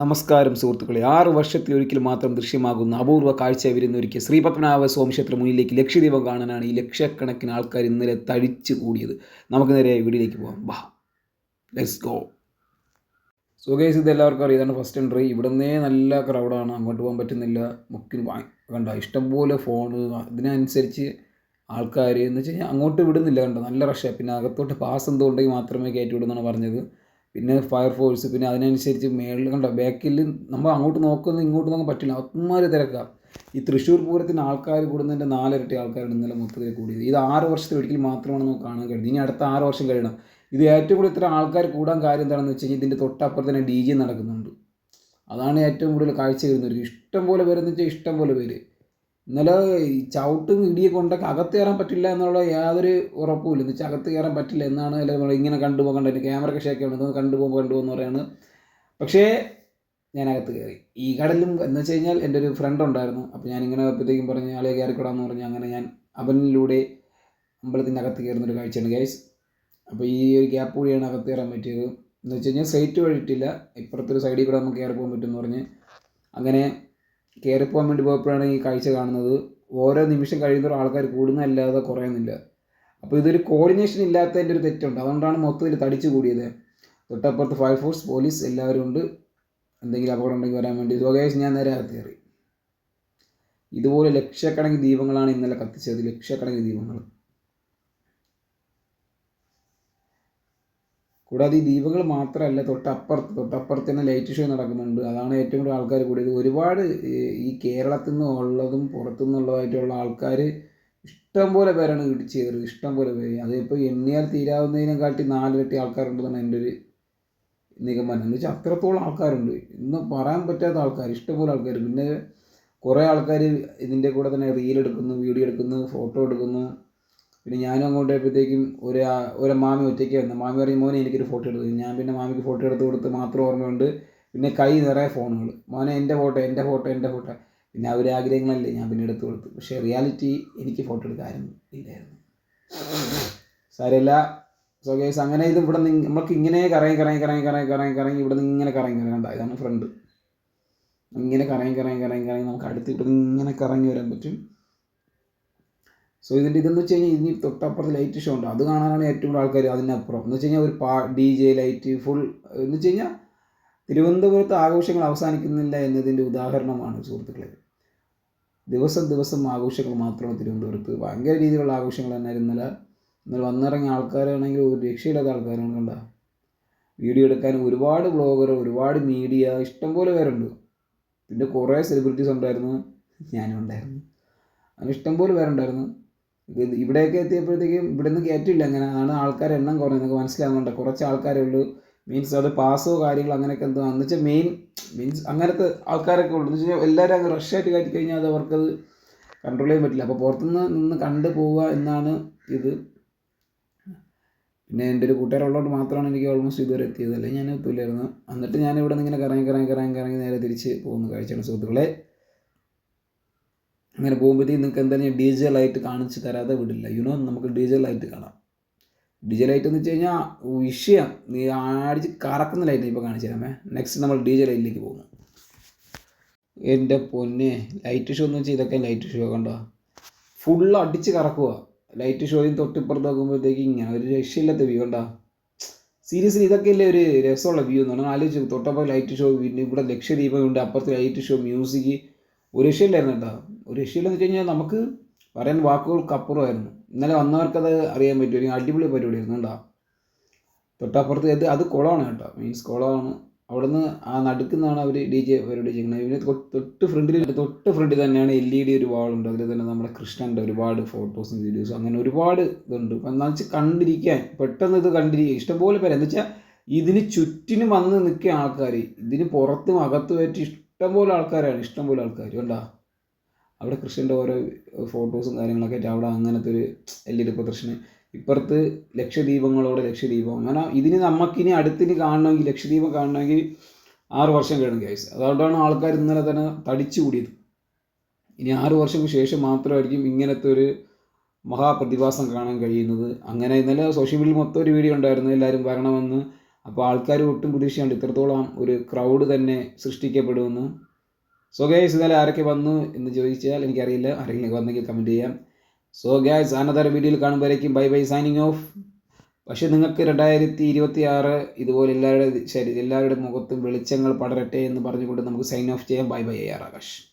നമസ്കാരം സുഹൃത്തുക്കളെ. ആറ് വർഷത്തിൽ ഒരിക്കൽ മാത്രം ദൃശ്യമാകുന്ന അപൂർവ കാഴ്ച വിരുന്നൊരുക്കിയ ശ്രീപത്മനാഭ സ്വാമി സ്വാമിക്ഷേത്ര മുന്നിലേക്ക് ലക്ഷദ്വീപം കാണാനാണ് ഈ ലക്ഷക്കണക്കിന് ആൾക്കാർ ഇന്നലെ തടിച്ചു കൂടിയത്. നമുക്ക് നേരെ വീടിലേക്ക് പോകാം വാ. ലെറ്റ്സ് ഗോ സോ ഇത് എല്ലാവർക്കും അറിയാം. ഇതാണ് ഫസ്റ്റ് എൻട്രി ഇവിടുന്നേ നല്ല ക്രൗഡാണ് അങ്ങോട്ട് പോകാൻ പറ്റുന്നില്ല. മുക്കിന് കണ്ട? ഇഷ്ടംപോലെ ഫോണ് അതിനനുസരിച്ച് ആൾക്കാർ എന്ന് വെച്ച് കഴിഞ്ഞാൽ അങ്ങോട്ട് വിടുന്നില്ല കണ്ടോ? നല്ല റഷ്യ പിന്നെ അകത്തോട്ട് പാസ് എന്തോ ഉണ്ടെങ്കിൽ മാത്രമേ കയറ്റി വിടുന്നാണ് പറഞ്ഞത്. പിന്നെ ഫയർ ഫയർഫോഴ്സ് പിന്നെ അതിനനുസരിച്ച് മേളിൽ കണ്ടോ ബാക്കിൽ നമ്മൾ അങ്ങോട്ട് നോക്കുന്ന ഇങ്ങോട്ട് നോക്കാൻ പറ്റില്ല. അത്മാതിരി തിരക്കാണ് ഈ തൃശ്ശൂർ പൂരത്തിന് ആൾക്കാർ കൂടുന്നതിന്റെ നാലിരട്ടി ആൾക്കാരുടെ ഇന്നലെ മൊത്തത്തിൽ കൂടിയത്. ഇത് ആറ് വർഷത്തെ ഒരിക്കൽ മാത്രമാണ് നമുക്ക് കാണാൻ കഴിയുന്നത്. ഇനി അടുത്ത ആറ് വർഷം കഴിയണം. ഇത് ഏറ്റവും കൂടുതൽ ഇത്ര ആൾക്കാർ കൂടാൻ കാര്യം എന്താണെന്ന് വെച്ച് കഴിഞ്ഞാൽ ഇതിന്റെ തൊട്ടപ്പുറത്ത് തന്നെ ഡി ജെ നടക്കുന്നുണ്ട്. അതാണ് ഏറ്റവും കൂടുതൽ കാഴ്ച വരുന്നത്. ഇഷ്ടം പോലെ പേരെന്ന് വെച്ചാൽ ഇഷ്ടം പോലെ പേര്. ഇന്നലെ ഈ ചവിട്ടും ഇടിയൊക്കെ കൊണ്ടൊക്കെ അകത്ത് കയറാൻ പറ്റില്ല എന്നുള്ള യാതൊരു ഉറപ്പുമില്ല. എന്ന് വെച്ചാൽ അകത്ത് കയറാൻ പറ്റില്ല എന്നാണ് നമ്മൾ ഇങ്ങനെ കണ്ടുപോകാൻ കണ്ടു ക്യാമറ ഷേക്ക് ഇതൊന്ന് കണ്ടുപോകുമ്പോൾ കണ്ടുപോകുന്ന പറയാണ്. പക്ഷേ ഞാൻ അകത്ത് കയറി. ഈ കടലും എന്ന് വെച്ച് കഴിഞ്ഞാൽ എന്റെ ഒരു ഫ്രണ്ട് ഉണ്ടായിരുന്നു. അപ്പോൾ ഞാൻ ഇങ്ങനെ അപ്പോഴത്തേക്കും പറഞ്ഞ് ആളെ കയറിക്കൂടാന്ന് പറഞ്ഞ് അങ്ങനെ ഞാൻ അവനിലൂടെ അമ്പലത്തിന്റെ അകത്ത് കയറുന്നൊരു കാഴ്ചയാണ് ഗൈസ് അപ്പോൾ ഈ ഒരു ഗ്യാപ്പ് വഴിയാണ് അകത്ത് കയറാൻ പറ്റിയത്. എന്ന് വെച്ച് കഴിഞ്ഞാൽ സ്ട്രൈറ്റ് വഴിയിട്ടില്ല. ഇപ്പുറത്തൊരു സൈഡിൽ കൂടെ നമുക്ക് കയറി പോകാൻ പറ്റുമെന്ന് പറഞ്ഞ്. അങ്ങനെ കയറിപ്പോകാൻ വേണ്ടി പോയപ്പോഴാണ് ഈ കാഴ്ച കാണുന്നത്. ഓരോ നിമിഷം കഴിയുന്നവർ ആൾക്കാർ കൂടുന്നതല്ലാതെ കുറയുന്നില്ല അപ്പോൾ ഇതൊരു കോർഡിനേഷൻ ഇല്ലാത്തതിന്റെ ഒരു തെറ്റുണ്ട്. അതുകൊണ്ടാണ് മൊത്തത്തിൽ തടിച്ചു കൂടിയത്. തൊട്ടപ്പുറത്ത് ഫയർ ഫോഴ്സ് പോലീസ് എല്ലാവരും ഉണ്ട്. എന്തെങ്കിലും അപകടം ഉണ്ടെങ്കിൽ വരാൻ വേണ്ടി. സ്വകാശ് ഞാൻ നേരെ അകത്ത് കയറി. ഇതുപോലെ ലക്ഷക്കണക്കിന് ദീപങ്ങളാണ് ഇന്നലെ കത്തിച്ചത്. ലക്ഷക്കണക്കിന് ദീപങ്ങൾ. കൂടാതെ ഈ ദ്വീപുകൾ മാത്രമല്ല തൊട്ടപ്പുറത്ത് തൊട്ടപ്പുറത്ത് തന്നെ ലൈറ്റ് ഷോ നടക്കുന്നുണ്ട്. അതാണ് ഏറ്റവും കൂടുതൽ ആൾക്കാർ കൂടിയത്. ഒരുപാട് ഈ- കേരളത്തിൽ നിന്ന് ഉള്ളതും പുറത്തു നിന്നുള്ളതായിട്ടുള്ള ആൾക്കാർ ഇഷ്ടംപോലെ പേരാണ് ഇടിച്ച് കയറി ഇഷ്ടംപോലെ പേര്. അതിപ്പോൾ എണ്ണിയാൽ തീരാവുന്നതിനെക്കാട്ടി നാലിരട്ടി ആൾക്കാരുണ്ടെന്നാണ് എന്റെ ഒരു നിഗമനം. എന്ന് വെച്ചാൽ അത്രത്തോളം ആൾക്കാരുണ്ട്. ഇന്ന് പറയാൻ പറ്റാത്ത ആൾക്കാർ ഇഷ്ടംപോലെ ആൾക്കാർ പിന്നെ കുറേ ആൾക്കാർ ഇതിന്റെ കൂടെ തന്നെ റീൽ എടുക്കുന്നു വീഡിയോ എടുക്കുന്നു ഫോട്ടോ എടുക്കുന്നു. പിന്നെ ഞാനും അങ്ങോട്ട് പോയപ്പോഴത്തേക്കും ഒരു ആ- ഒരു മാമി ഒറ്റയ്ക്ക് വന്നു. മാമി പറഞ്ഞു മോനെ എനിക്കൊരു ഫോട്ടോ എടുത്തു ഞാൻ പിന്നെ മാമിക്ക് ഫോട്ടോ എടുത്ത് കൊടുത്ത് മാത്രം ഓർമ്മയുണ്ട്. പിന്നെ കൈ നിറയെ ഫോണുകൾ. മോനെ എന്റെ ഫോട്ടോ എന്റെ ഫോട്ടോ എന്റെ ഫോട്ടോ. പിന്നെ അവർ ആഗ്രഹങ്ങളല്ലേ ഞാൻ പിന്നെ എടുത്തു കൊടുത്തു. പക്ഷേ റിയാലിറ്റി എനിക്ക് ഫോട്ടോ എടുക്കാനും ഇല്ലായിരുന്നു. സാരമില്ല. സോ ഗേസ് അങ്ങനെ ഇത് ഇവിടെ നിന്ന് നമുക്ക് ഇങ്ങനെ കറങ്ങി കറങ്ങി കറങ്ങി കറങ്ങി കറങ്ങി കറങ്ങി ഇവിടെ നിന്ന് ഇങ്ങനെ കറങ്ങി വരാൻ കണ്ട? ഇതാണ് ഫ്രണ്ട്. ഇങ്ങനെ കറങ്ങി കറങ്ങി കറങ്ങി കറങ്ങി നമുക്ക് അടുത്ത് ഇവിടെ നിന്ന് ഇങ്ങനെ കറങ്ങി വരാൻ പറ്റും. സോ ഇതിന്റെ ഇതെന്ന് വെച്ച് കഴിഞ്ഞാൽ ഇനി തൊട്ടപ്പുറത്ത് ലൈറ്റ് ഷോ ഉണ്ട്. അത് കാണാനാണ് ഏറ്റവും കൂടുതൽ ആൾക്കാർ അതിനപ്പുറം. എന്ന് വെച്ച് കഴിഞ്ഞാൽ ഒരു പാ ഡി ജെ ലൈറ്റ് ഫുൾ എന്ന് വെച്ച് കഴിഞ്ഞാൽ തിരുവനന്തപുരത്ത് ആഘോഷങ്ങൾ അവസാനിക്കുന്നില്ല എന്നതിന്റെ ഉദാഹരണമാണ് സുഹൃത്തുക്കളെ. ദിവസം ദിവസം ആഘോഷങ്ങൾ മാത്രമാണ് തിരുവനന്തപുരത്ത്. ഭയങ്കര രീതിയിലുള്ള ആഘോഷങ്ങൾ തന്നെ ഇന്നലെ ഇന്നലെ വന്നിറങ്ങിയ ആൾക്കാരാണെങ്കിൽ ഒരു രക്ഷയില്ലാത്ത ആൾക്കാരാണ് കണ്ട. വീഡിയോ എടുക്കാൻ ഒരുപാട് ബ്ലോഗർ ഒരുപാട് മീഡിയ ഇഷ്ടംപോലെ പേരുണ്ട്. പിന്നെ കുറേ സെലിബ്രിറ്റീസ് ഉണ്ടായിരുന്നു. ഞാനും ഉണ്ടായിരുന്നു. അങ്ങനെ ഇഷ്ടംപോലെ പേരുണ്ടായിരുന്നു. ഇവിടെയൊക്കെ എത്തിയപ്പോഴത്തേക്കും ഇവിടെ നിന്ന് കയറ്റില്ല അങ്ങനെ ആണ് ആൾക്കാർ എണ്ണം കുറഞ്ഞത് നിങ്ങൾക്ക് മനസ്സിലാവുന്നുണ്ട്. കുറച്ച് ആൾക്കാരേ ഉള്ളൂ. മീൻസ് അത് പാസോ കാര്യങ്ങൾ അങ്ങനെയൊക്കെ എന്തോ എന്ന് വെച്ചാൽ മെയിൻ മീൻസ് അങ്ങനത്തെ ആൾക്കാരൊക്കെ ഉള്ളൂ. എന്ന് വെച്ച് കഴിഞ്ഞാൽ എല്ലാവരും അങ്ങ് റഷായിട്ട് കയറ്റി കഴിഞ്ഞാൽ അത് അവർക്കത് കൺട്രോൾ ചെയ്യാൻ പറ്റില്ല. അപ്പോൾ പുറത്തുനിന്ന് നിന്ന് കണ്ടു പോവുക എന്നാണ് ഇത്. പിന്നെ എന്റെ ഒരു കൂട്ടുകാരുള്ളതുകൊണ്ട് മാത്രമാണ് എനിക്ക് ഓൾമോസ്റ്റ് ഇതുവരെ എത്തിയത്. അല്ലെങ്കിൽ ഞാൻ എത്തില്ലായിരുന്നു എന്നിട്ട് ഞാൻ ഇവിടെ നിന്ന് ഇങ്ങനെ കറങ്ങി കറങ്ങി കറങ്ങി കറങ്ങി നേരെ തിരിച്ച് പോകുന്ന കാഴ്ചയാണ് സുഹൃത്തുക്കളെ. അങ്ങനെ പോകുമ്പോഴത്തേക്കും നിങ്ങൾക്ക് എന്തായാലും ഡി ജെ ലൈറ്റ് കാണിച്ച് തരാതെ വിടില്ല. യുനോ നമുക്ക് ഡി ജെ ലൈറ്റ് കാണാം. ഡി ജെ ലൈറ്റ് എന്ന് വെച്ച് കഴിഞ്ഞാൽ വിഷയം. നീ അടിച്ച് കറക്കുന്ന ലൈറ്റ് ഇപ്പോൾ കാണിച്ചു തരാമേ നെക്സ്റ്റ് നമ്മൾ ഡി ലൈറ്റിലേക്ക് പോകുന്നു. എന്റെ പൊന്നെ ലൈറ്റ് ഷോ എന്ന് വെച്ചാൽ ഇതൊക്കെ ലൈറ്റ് ഷോ കണ്ടോ? ഫുൾ അടിച്ച് കറക്കുക ലൈറ്റ് ഷോയും തൊട്ടിപ്പുറത്ത് നോക്കുമ്പോഴത്തേക്ക് ഇങ്ങനെ ഒരു രക്ഷയില്ലാത്ത വ്യൂ കണ്ടോ? സീരിയസ്ലി ഇതൊക്കെ ഇതൊക്കെയല്ലേ ഒരു രസമുള്ള വ്യൂ എന്ന് പറഞ്ഞാൽ ആലോചിച്ച് തൊട്ടപ്പുറം ലൈറ്റ് ഷോ പിന്നെ ഇവിടെ ഉണ്ട് അപ്പുറത്ത് ലൈറ്റ് ഷോ മ്യൂസിക് ഒരു രക്ഷയില്ലായിരുന്നു കേട്ടോ. ഒരു രക്ഷയില്ലെന്ന് വെച്ച് കഴിഞ്ഞാൽ നമുക്ക് പറയാൻ വാക്കുകൾക്ക് അപ്പുറമായിരുന്നു ഇന്നലെ വന്നവർക്കത് അറിയാൻ പറ്റും. അടിപൊളി പരിപാടിയായിരുന്നു കേട്ടോ. തൊട്ടപ്പുറത്ത് ഇത് അത് കുളമാണ് കേട്ടോ. മീൻസ് കുളമാണ്. അവിടുന്ന് ആ നടുക്കുന്നാണ് അവർ ഡി ജെ പരിപാടി ചെയ്യുന്നത്. ഇവന് തൊട്ട് ഫ്രണ്ടിൽ തൊട്ട് ഫ്രണ്ടിൽ തന്നെയാണ് എൽ ഇ ഡി ഒരു വാളുണ്ട് അതിൽ തന്നെ നമ്മുടെ കൃഷ്ണന്റെ ഒരുപാട് ഫോട്ടോസും വീഡിയോസും അങ്ങനെ ഒരുപാട് ഇതുണ്ട്. അപ്പം എന്താ വെച്ചാൽ കണ്ടിരിക്കാൻ പെട്ടെന്ന് ഇത് കണ്ടിരിക്കുക ഇഷ്ടംപോലെ പേര്. എന്ന് വെച്ചാൽ ഇതിന് ചുറ്റിനും വന്ന് നിൽക്കുക ആൾക്കാർ ഇതിന് പുറത്തും അകത്തുമായിട്ട് ഇഷ്ടംപോലെ ആൾക്കാരാണ് ഇഷ്ടംപോലെ ആൾക്കാർ കണ്ടാ? അവിടെ കൃഷ്ണന്റെ ഓരോ ഫോട്ടോസും കാര്യങ്ങളൊക്കെ ആയിട്ട് അവിടെ അങ്ങനത്തെ ഒരു ഡി പ്രദർശനം. ഇപ്പുറത്ത് ലക്ഷദ്വീപങ്ങളോടെ ലക്ഷദ്വീപം. അങ്ങനെ ഇതിന് നമുക്കിനി അടുത്തിന് കാണണമെങ്കിൽ ലക്ഷദ്വീപം കാണണമെങ്കിൽ ആറ് വർഷം കഴിയണം ഗൈസ് അതുകൊണ്ടാണ് ആൾക്കാർ ഇന്നലെ തന്നെ തടിച്ചു കൂടിയത്. ഇനി ആറ് വർഷങ്ങൾക്ക് ശേഷം മാത്രമായിരിക്കും ഇങ്ങനത്തെ ഒരു മഹാപ്രതിഭാസം കാണാൻ കഴിയുന്നത്. അങ്ങനെ ഇന്നലെ സോഷ്യൽ മീഡിയയിൽ മൊത്തം ഒരു വീഡിയോ ഉണ്ടായിരുന്നു എല്ലാവരും വരണമെന്ന്. അപ്പോൾ ആൾക്കാർ ഒട്ടും പ്രതീക്ഷയുണ്ട് ഇത്രത്തോളം ഒരു ക്രൗഡ് തന്നെ സൃഷ്ടിക്കപ്പെടുമെന്ന്. സോ ഗൈസ് ഇന്നലെ ആരൊക്കെ വന്നു എന്ന് ചോദിച്ചാൽ എനിക്കറിയില്ല. ആരെങ്കിലും വന്നെങ്കിൽ കമന്റ് ചെയ്യാം. സോ ഗൈസ് അനദർ വീഡിയോയിൽ കാണുമ്പോഴേക്കും ബൈ ബൈ സൈനിങ് ഓഫ് പക്ഷേ നിങ്ങൾക്ക് രണ്ടായിരത്തി ഇരുപത്തി ആറ് ഇതുപോലെ എല്ലാവരുടെ ശരി എല്ലാവരുടെ മുഖത്തും വെളിച്ചങ്ങൾ പടരട്ടെ എന്ന് പറഞ്ഞുകൊണ്ട് നമുക്ക് സൈൻ ഓഫ് ചെയ്യാം. Bye bye R Akash.